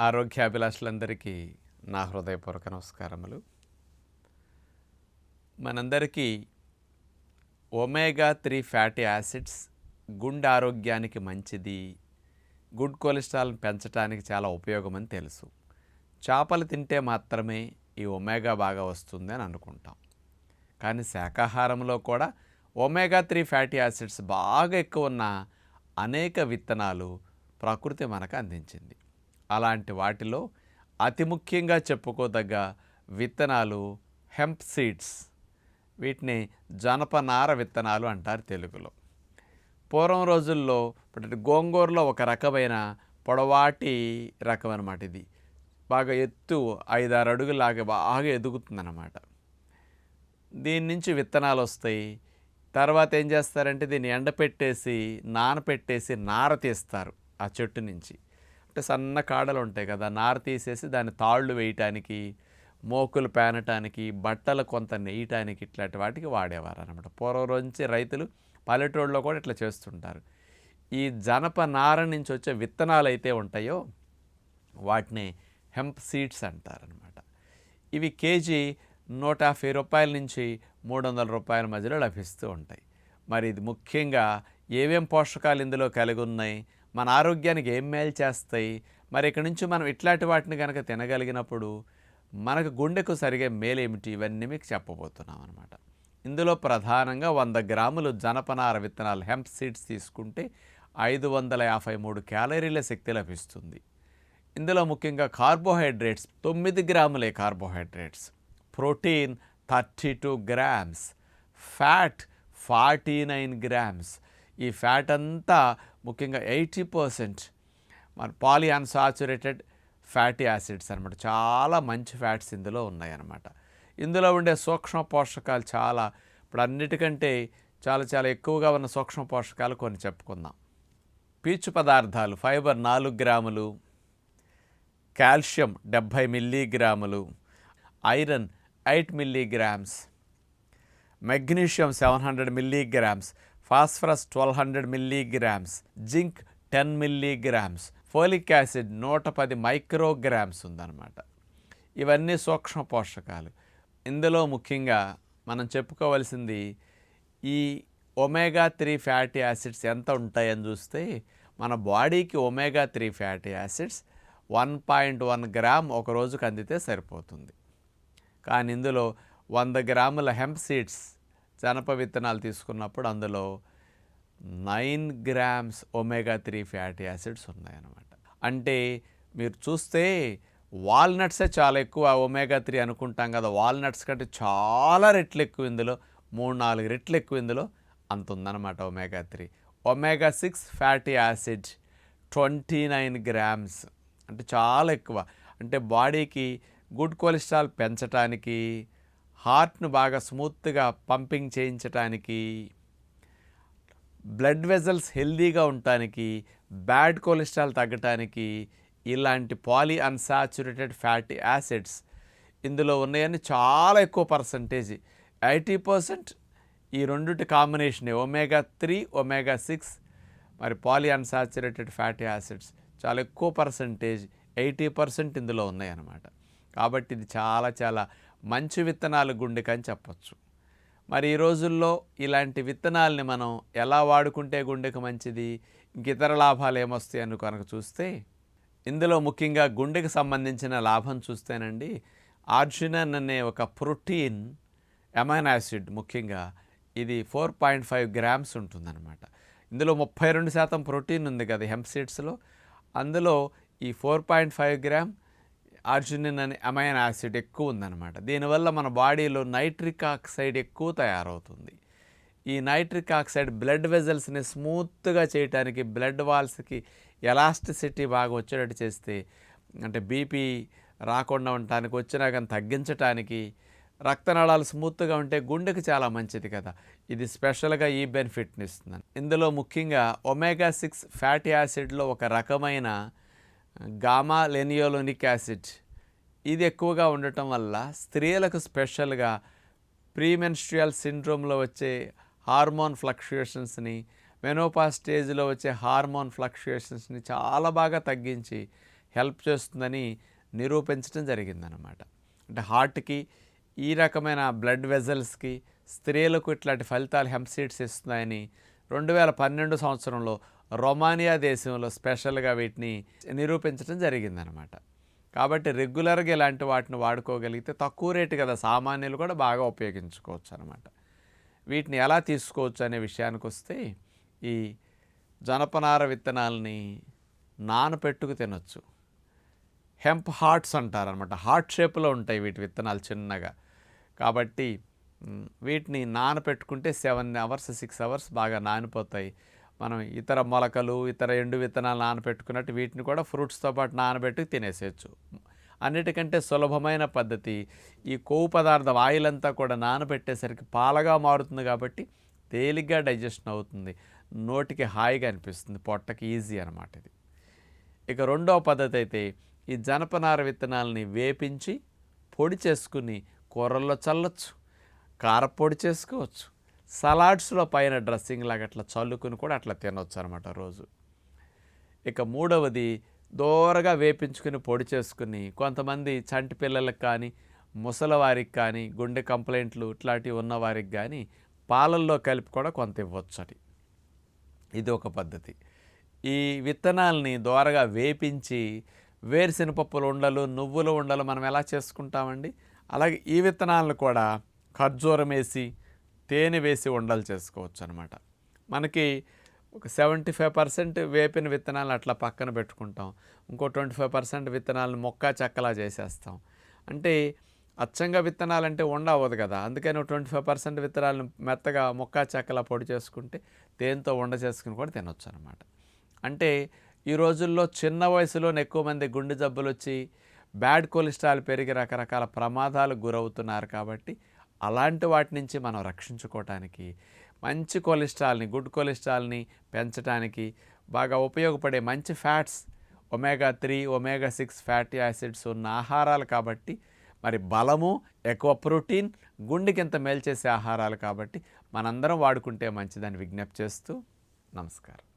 ఆరోగ్యాభిలాషులందరికీ నా హృదయపూర్వక నమస్కారములు. మనందరికీ ఒమేగా త్రీ ఫ్యాటీ యాసిడ్స్ గుండె ఆరోగ్యానికి మంచిది గుడ్ కొలెస్ట్రాల్ పెంచడానికి చాలా ఉపయోగమని తెలుసు. చేపలు తింటే మాత్రమే ఈ ఒమేగా బాగా వస్తుంది అని అనుకుంటాం. కానీ శాకాహారంలో కూడా ఒమేగా త్రీ ఫ్యాటీ యాసిడ్స్ బాగా ఎక్కువ ఉన్న అనేక విత్తనాలు ప్రకృతి మనకు అందించింది. అలాంటి వాటిలో అతి ముఖ్యంగా చెప్పుకోదగ్గ విత్తనాలు హెంప్ సీడ్స్. వీటిని జనపనార విత్తనాలు అంటారు తెలుగులో. పూర్వం రోజుల్లో గోంగూరలో ఒక రకమైన పొడవాటి రకం అనమాట ఇది. బాగా ఎత్తు ఐదారు అడుగులాగా బాగా ఎదుగుతుందన్నమాట. దీని నుంచి విత్తనాలు వస్తాయి. తర్వాత ఏం చేస్తారంటే దీన్ని ఎండపెట్టేసి నానపెట్టేసి నార తీస్తారు ఆ చెట్టు నుంచి. అంటే సన్న కాడలు ఉంటాయి కదా నార తీసేసి దాన్ని తాళ్ళు వేయటానికి మోకులు పేనటానికి బట్టలు కొంత నెయ్యటానికి ఇట్లాంటి వాటికి వాడేవారు అనమాట పూర్వం నుంచి రైతులు పల్లెటూళ్ళలో కూడా ఇట్లా చేస్తుంటారు. ఈ జనప నార నుంచి వచ్చే విత్తనాలు అయితే ఉంటాయో వాటిని హెంప్ సీడ్స్ అంటారనమాట ఇవి కేజీ నూట యాభై రూపాయల నుంచి మూడు వందల రూపాయల మధ్యలో లభిస్తూ ఉంటాయి. మరి ఇది ముఖ్యంగా ఏమేం పోషకాలు ఇందులో కలిగి ఉన్నాయి? మన ఆరోగ్యానికి ఏం మేలు చేస్తాయి? మరి ఇక్కడ నుంచి మనం ఇట్లాంటి వాటిని కనుక తినగలిగినప్పుడు మనకు గుండెకు సరిగే మేలేమిటి? ఇవన్నీ మీకు చెప్పబోతున్నాం అనమాట ఇందులో ప్రధానంగా వంద గ్రాములు జనపనార విత్తనాలు హెంప్ సీడ్స్ తీసుకుంటే ఐదు వందల యాభై మూడు క్యాలరీల శక్తి లభిస్తుంది. ఇందులో ముఖ్యంగా కార్బోహైడ్రేట్స్ తొమ్మిది గ్రాములే carbohydrates. Protein thirty two grams. Fat forty nine grams. ఈ ఫ్యాట్ అంతా ముఖ్యంగా ఎయిటీ పర్సెంట్ మన పాలీ అన్సాచురేటెడ్ ఫ్యాటీ యాసిడ్స్ అనమాట చాలా మంచి ఫ్యాట్స్ ఇందులో ఉన్నాయన్నమాట. ఇందులో ఉండే సూక్ష్మ పోషకాలు చాలా ఇప్పుడు అన్నిటికంటే చాలా చాలా ఎక్కువగా ఉన్న సూక్ష్మ పోషకాలు కొన్ని చెప్పుకుందాం. పీచు పదార్థాలు ఫైబర్ నాలుగు గ్రాములు కాల్షియం డెబ్భై మిల్లీగ్రాములు iron eight milligrams magnesium seven hundred milligrams phosphorus twelve hundred milligrams zinc ten milligrams folic acid నూట పది మైక్రోగ్రామ్స్ ఉందన్నమాట. ఇవన్నీ సూక్ష్మ పోషకాలు. ఇందులో ముఖ్యంగా మనం చెప్పుకోవాల్సింది ఈ ఒమేగా త్రీ ఫ్యాటీ యాసిడ్స్ ఎంత ఉంటాయని చూస్తే మన బాడీకి omega three fatty acids one point one gram ఒక రోజుకు అందితే సరిపోతుంది. కానీ ఇందులో వంద గ్రాముల హెంప్ సీడ్స్ జనప విత్తనాలు తీసుకున్నప్పుడు అందులో nine grams omega three fatty acids ఉన్నాయన్నమాట. అంటే మీరు చూస్తే వాల్నట్సే చాలా ఎక్కువ ఒమేగా త్రీ అనుకుంటాం కదా వాల్నట్స్ కంటే చాలా రెట్లు ఎక్కువ ఇందులో మూడు నాలుగు రెట్లు ఎక్కువ ఇందులో అంత ఉందన్నమాట omega three. Omega six fatty acid twenty nine grams అంటే చాలా ఎక్కువ. అంటే బాడీకి గుడ్ కొలెస్ట్రాల్ పెంచటానికి హార్ట్ను బాగా స్మూత్గా పంపింగ్ చేయించటానికి బ్లడ్ వెజల్స్ హెల్దీగా ఉండటానికి బ్యాడ్ కొలెస్ట్రాల్ తగ్గటానికి ఇలాంటి పాలీ అన్సాచురేటెడ్ ఫ్యాటీ యాసిడ్స్ ఇందులో ఉన్నాయని చాలా ఎక్కువ పర్సంటేజ్. ఎయిటీ పర్సెంట్ ఈ రెండుటి combination. Omega three omega six మరి పాలీ అన్సాచురేటెడ్ ఫ్యాటీ యాసిడ్స్. చాలా ఎక్కువ పర్సంటేజ్. ఎయిటీ పర్సెంట్ ఇందులో ఉన్నాయన్నమాట. కాబట్టి ఇది చాలా చాలా మంచి విత్తనాలు గుండెకని చెప్పచ్చు. మరి ఈ రోజుల్లో ఇలాంటి విత్తనాలని మనం ఎలా వాడుకుంటే గుండెకు మంచిది? ఇంక ఇతర లాభాలు ఏమొస్తాయి అని కనుక చూస్తే ఇందులో ముఖ్యంగా గుండెకు సంబంధించిన లాభం చూస్తేనండి ఆర్జినన్ అనే ఒక ప్రోటీన్ ఎమైన్ యాసిడ్ ముఖ్యంగా ఇది ఫోర్ పాయింట్ ఫైవ్ గ్రామ్స్ ఉంటుందన్నమాట. ఇందులో ముప్పై రెండు శాతం ప్రోటీన్ ఉంది కదా హెంప్ సీడ్స్లో. అందులో ఈ four point five gram arginine అనే అమైన్ యాసిడ్ ఎక్కువ ఉందన్నమాట. దీనివల్ల మన బాడీలో నైట్రిక్ ఆక్సైడ్ ఎక్కువ తయారవుతుంది. ఈ నైట్రిక్ ఆక్సైడ్ బ్లడ్ వెజల్స్ని స్మూత్గా చేయడానికి బ్లడ్ వాల్స్కి ఎలాస్టిసిటీ బాగా వచ్చేటట్టు చేస్తే అంటే బీపీ రాకుండా ఉండటానికి వచ్చినా కానీ తగ్గించటానికి రక్తనాళాలు స్మూత్గా ఉంటే గుండెకి చాలా మంచిది కదా. ఇది స్పెషల్గా ఈ బెనిఫిట్ని ఇస్తుంది ఇందులో ముఖ్యంగా ఒమేగా సిక్స్ ఫ్యాటీ యాసిడ్లో ఒక రకమైన గామా లెనియోలోనిక్ యాసిడ్. ఇది ఎక్కువగా ఉండటం వల్ల స్త్రీలకు స్పెషల్గా ప్రీమెన్స్ట్రియల్ సిండ్రోమ్లో వచ్చే హార్మోన్ ఫ్లక్చుయేషన్స్ని మెనోపా స్టేజ్లో వచ్చే హార్మోన్ ఫ్లక్చుయేషన్స్ని చాలా బాగా తగ్గించి హెల్ప్ చేస్తుందని నిరూపించడం జరిగిందనమాట అంటే హార్ట్కి ఈ రకమైన బ్లడ్ వెజల్స్కి స్త్రీలకు ఇట్లాంటి ఫలితాలు హెంప్సీడ్స్ ఇస్తున్నాయని రెండు వేల పన్నెండు సంవత్సరంలో రొమానియా దేశంలో స్పెషల్గా వీటిని నిరూపించడం జరిగిందనమాట కాబట్టి రెగ్యులర్గా ఇలాంటి వాటిని వాడుకోగలిగితే తక్కువ రేటు కదా సామాన్యులు కూడా బాగా ఉపయోగించుకోవచ్చు అనమాట వీటిని ఎలా తీసుకోవచ్చు అనే విషయానికి వస్తే ఈ జనపనార విత్తనాలని నానపెట్టుకు తినొచ్చు. హెంప్ హార్ట్స్ అంటారనమాట హార్ట్ షేప్లో ఉంటాయి వీటి విత్తనాలు చిన్నగా. కాబట్టి వీటిని నానపెట్టుకుంటే సెవెన్ అవర్స్ సిక్స్ అవర్స్ బాగా నానిపోతాయి. మనం ఇతర మొలకలు ఇతర ఎండు విత్తనాలు నానబెట్టుకున్నట్టు వీటిని కూడా ఫ్రూట్స్తో పాటు నానబెట్టి తినేసేయచ్చు. అన్నిటికంటే సులభమైన పద్ధతి ఈ కొవ్వు పదార్థం ఆయిల్ అంతా కూడా నానబెట్టేసరికి పాలగా మారుతుంది కాబట్టి తేలిగ్గా డైజెషన్ అవుతుంది. నోటికి హాయిగా అనిపిస్తుంది. పొట్టకి ఈజీ అనమాట ఇది. ఇక రెండవ పద్ధతి అయితే ఈ జనపనార విత్తనాలని వేపించి పొడి చేసుకుని కూరల్లో చల్లొచ్చు కారపొడి చేసుకోవచ్చు సలాడ్స్లో పైన డ్రెస్సింగ్ లాగా అట్లా చల్లుకుని కూడా అట్లా తినొచ్చు అనమాట రోజు. ఇక మూడవది దూరగా వేపించుకుని పొడి చేసుకుని కొంతమంది చంటి పిల్లలకు కానీ ముసలివారికి కానీ గుండె కంప్లైంట్లు ఇట్లాంటివి ఉన్నవారికి కానీ పాలల్లో కలిపి కూడా కొంత ఇవ్వచ్చు ఇది ఒక పద్ధతి. ఈ విత్తనాలని దోరగా వేపించి వేరుశనగపప్పుల ఉండలు నువ్వుల ఉండలు మనం ఎలా చేసుకుంటామండి? అలాగే ఈ విత్తనాలను కూడా ఖర్జూరం వేసి తేనె వేసి ఉండలు చేసుకోవచ్చు అనమాట మనకి ఒక సెవెంటీ ఫైవ్ పర్సెంట్ వేపిన విత్తనాలు అట్లా పక్కన పెట్టుకుంటాం. ఇంకో ట్వంటీ ఫైవ్ పర్సెంట్ విత్తనాలను మొక్క చెక్కలా చేసేస్తాం. అంటే అచ్చంగా విత్తనాలంటే ఉండవదు అవ్వదు కదా. అందుకని ట్వంటీ ఫైవ్ పర్సెంట్ విత్తనాలను మెత్తగా మొక్క చెక్కలా పొడి చేసుకుంటే తేనెతో ఉండ చేసుకుని కూడా తినొచ్చు అనమాట అంటే ఈ రోజుల్లో చిన్న వయసులోనే ఎక్కువ మంది గుండె జబ్బులు వచ్చి బ్యాడ్ కొలెస్ట్రాల్ పెరిగి రకరకాల ప్రమాదాలకు గురవుతున్నారు కాబట్టి అలాంటి వాటి నుంచి మనం రక్షించుకోవటానికి మంచి కొలెస్ట్రాల్ని గుడ్ కొలెస్ట్రాల్ని పెంచడానికి బాగా ఉపయోగపడే మంచి fats omega three omega six fatty acids ఉన్న ఆహారాలు కాబట్టి మరి బలము ఎక్కువ ప్రోటీన్ గుండెకి ఎంత మేలు చేసే ఆహారాలు కాబట్టి మనందరం వాడుకుంటే మంచిదని విజ్ఞప్తి చేస్తూ నమస్కారం.